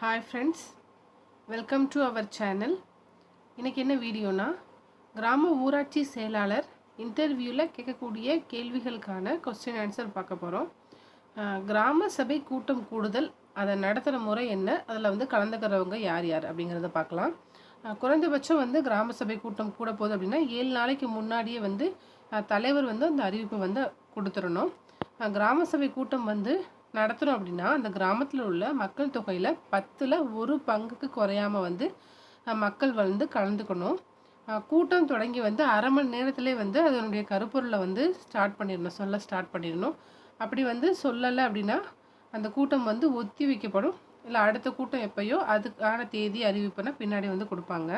Hi friends welcome to our channel இன்றைக்கி என்ன வீடியோனா கிராம ஊராட்சி செயலாளர் இன்டர்வியூவில் கேட்கக்கூடிய கேள்விகளுக்கான கொஸ்டின் ஆன்சர் பார்க்க போகிறோம் கிராம சபை கூட்டம் கூடுதல் அதை நடத்துகிற முறை என்ன அதில் வந்து கலந்துக்கிறவங்க யார் யார் அப்படிங்கிறத பார்க்கலாம். குறைந்தபட்சம் வந்து கிராம சபை கூட்டம் கூட போகுது அப்படின்னா ஏழு நாளைக்கு முன்னாடியே வந்து தலைவர் வந்து அந்த அறிவிப்பை வந்து கொடுத்துடணும். கிராம சபை கூட்டம் வந்து நடத்துகிறோம் அப்படின்னா அந்த கிராமத்தில் உள்ள மக்கள் தொகையில் பத்தில் ஒரு பங்குக்கு குறையாம வந்து மக்கள் வந்து கலந்துக்கணும். கூட்டம் தொடங்கி வந்து அரை மணி நேரத்திலே வந்து அதனுடைய கருப்பொருளை வந்து ஸ்டார்ட் பண்ணிடணும் சொல்ல ஸ்டார்ட் பண்ணிடணும். அப்படி வந்து சொல்லலை அப்படின்னா அந்த கூட்டம் வந்து ஒத்தி வைக்கப்படும். இல்லை அடுத்த கூட்டம் எப்பயோ அதுக்கான தேதி அறிவிப்புனா பின்னாடி வந்து கொடுப்பாங்க.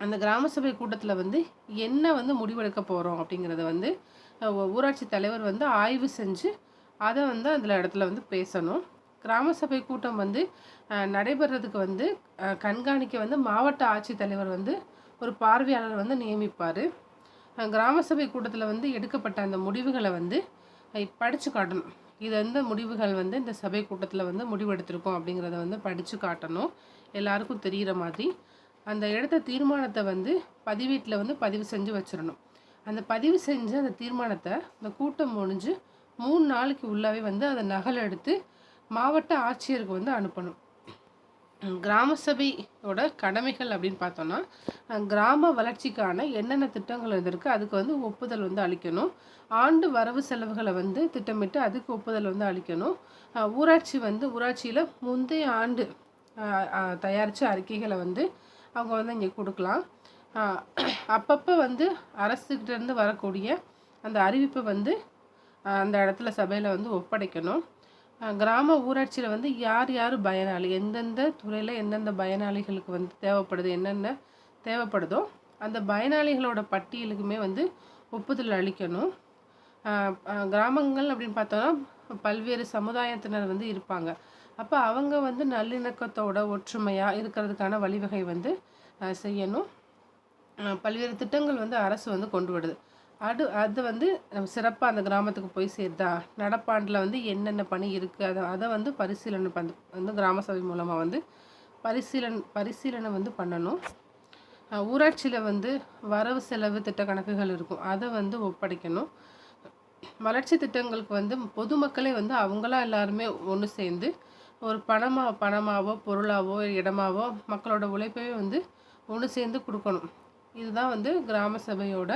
அந்த கிராம சபை கூட்டத்தில் வந்து என்ன வந்து முடிவெடுக்க போகிறோம் அப்படிங்கிறத வந்து ஊராட்சி தலைவர் வந்து ஆய்வு செஞ்சு அதை வந்து அதில் இடத்துல வந்து பேசணும். கிராம சபை கூட்டம் வந்து நடைபெறதுக்கு வந்து கண்காணிக்க வந்து மாவட்ட ஆட்சித்தலைவர் வந்து ஒரு பார்வையாளர் வந்து நியமிப்பார். கிராம சபை கூட்டத்தில் வந்து எடுக்கப்பட்ட அந்த முடிவுகளை வந்து படித்து காட்டணும். இது எந்த முடிவுகள் வந்து இந்த சபை கூட்டத்தில் வந்து முடிவெடுத்திருக்கோம் அப்படிங்கிறத வந்து படித்து காட்டணும். எல்லாருக்கும் தெரிகிற மாதிரி. அந்த இடத்த தீர்மானத்தை வந்து பதிவேட்டில் வந்து பதிவு செஞ்சு வச்சிடணும் அந்த பதிவு செஞ்ச அந்த தீர்மானத்தை அந்த கூட்டம் முடிஞ்சு மூணு நாளைக்கு உள்ளாவே வந்து அதை நகல் எடுத்து மாவட்ட ஆட்சியருக்கு வந்து அனுப்பணும். கிராம சபையோட கடமைகள் அப்படின்னு பார்த்தோன்னா கிராம வளர்ச்சிக்கான என்னென்ன திட்டங்கள் இருக்குது அதுக்கு வந்து ஒப்புதல் வந்து அளிக்கணும். ஆண்டு வரவு செலவுகளை வந்து திட்டமிட்டு அதுக்கு ஒப்புதல் வந்து அளிக்கணும். ஊராட்சி வந்து ஊராட்சியில் முந்தைய ஆண்டு தயாரித்த அறிக்கைகளை வந்து அவங்க வந்து இங்கே கொடுக்கலாம். அப்பப்போ வந்து அரசுக்கிட்டேருந்து வரக்கூடிய அந்த அறிவிப்பை வந்து அந்த இடத்துல சபையில் வந்து ஒப்படைக்கணும். கிராம ஊராட்சியில் வந்து யார் யார் பயனாளி எந்தெந்த துறையில் எந்தெந்த பயனாளிகளுக்கு வந்து தேவைப்படுது என்னென்ன தேவைப்படுதோ அந்த பயனாளிகளோட பட்டியலுக்குமே வந்து ஒப்புதல் அளிக்கணும். கிராமங்கள் அப்படின்னு பார்த்தோன்னா பல்வேறு சமுதாயத்தினர் வந்து இருப்பாங்க. அப்போ அவங்க வந்து நல்லிணக்கத்தோட ஒற்றுமையாக இருக்கிறதுக்கான வழிவகை வந்து செய்யணும். பல்வேறு திட்டங்கள் வந்து அரசு வந்து கொண்டு வருது. அது அது வந்து நம்ம சிறப்பாக அந்த கிராமத்துக்கு போய் சேருதா நடப்பாண்டில் வந்து என்னென்ன பணி இருக்குது அதை அதை வந்து பரிசீலனை பண்ண வந்து கிராம சபை மூலமாக வந்து பரிசீலன் பரிசீலனை வந்து பண்ணணும். ஊராட்சியில் வந்து வரவு செலவு திட்ட கணக்குகள் இருக்கும். அதை வந்து ஒப்படைக்கணும். வளர்ச்சி திட்டங்களுக்கு வந்து பொதுமக்களே வந்து அவங்களா எல்லாருமே ஒன்று சேர்ந்து ஒரு பணமாக பணமாவோ பொருளாவோ இடமாவோ மக்களோட உழைப்பையே வந்து ஒன்று சேர்ந்து கொடுக்கணும். இதுதான் வந்து கிராம சபையோட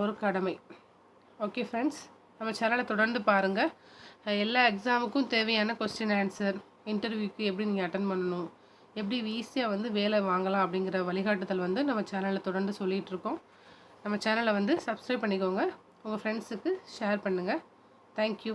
ஒரு கடமை. ஓகே ஃப்ரெண்ட்ஸ் நம்ம சேனலை தொடர்ந்து பாருங்கள் எல்லா எக்ஸாமுக்கும் தேவையான கொஸ்டின் ஆன்சர் இன்டர்வியூக்கு எப்படி நீங்கள் அட்டன் பண்ணணும் எப்படி ஈஸியாக வந்து வேலை வாங்கலாம் அப்படிங்கிற வழிகாட்டுதல் வந்து நம்ம சேனலில் தொடர்ந்து சொல்லிகிட்டு இருக்கோம். நம்ம சேனலை வந்து சப்ஸ்கிரைப் பண்ணிக்கோங்க. உங்கள் ஃப்ரெண்ட்ஸுக்கு ஷேர் பண்ணுங்கள் தேங்க்யூ